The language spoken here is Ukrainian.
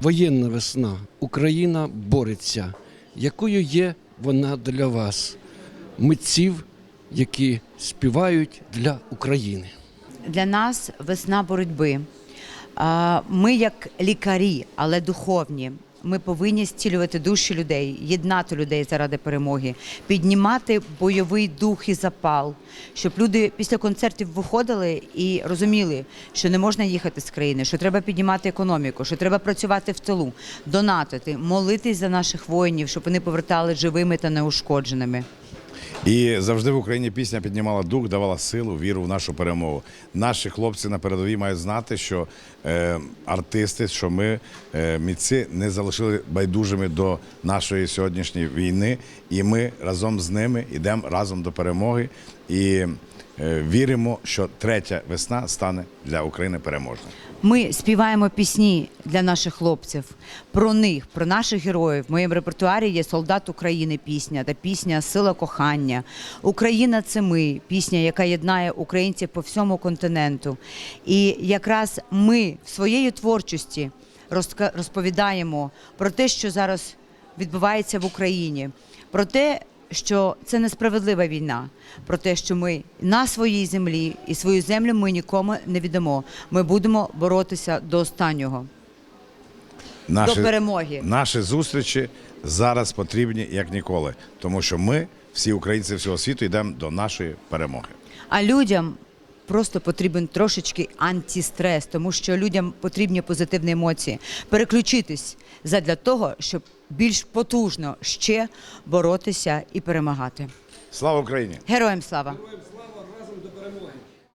воєнна весна. Україна бореться. Якою є вона для вас, митців, які співають для України? Для нас весна боротьби. Ми, як лікарі, але духовні, ми повинні зцілювати душі людей, єднати людей заради перемоги, піднімати бойовий дух і запал, щоб люди після концертів виходили і розуміли, що не можна їхати з країни, що треба піднімати економіку, що треба працювати в тилу, донатити, молитись за наших воїнів, щоб вони повертали живими та неушкодженими. І завжди в Україні пісня піднімала дух, давала силу, віру в нашу перемогу. Наші хлопці на передовій мають знати, що е, артисти, що ми, е, митці, не залишили байдужими до нашої сьогоднішньої війни, і ми разом з ними йдемо разом до перемоги і е, віримо, що третя весна стане для України переможною. Ми співаємо пісні для наших хлопців, про них, про наших героїв. В моєму репертуарі є Солдат України пісня та пісня Сила кохання. Україна це ми, пісня, яка єднає українців по всьому континенту. І якраз ми в своєї творчості розповідаємо про те, що зараз відбувається в Україні, про те, що це несправедлива війна, про те, що ми на своїй землі і свою землю ми нікому не віддамо. Ми будемо боротися до останнього. До перемоги. Наші зустрічі зараз потрібні як ніколи, тому що ми, всі українці всього світу, йдемо до нашої перемоги. А людям просто потрібен трошечки антистрес, тому що людям потрібні позитивні емоції. Переключитись задля того, щоб більш потужно ще боротися і перемагати. Слава Україні! Героям слава!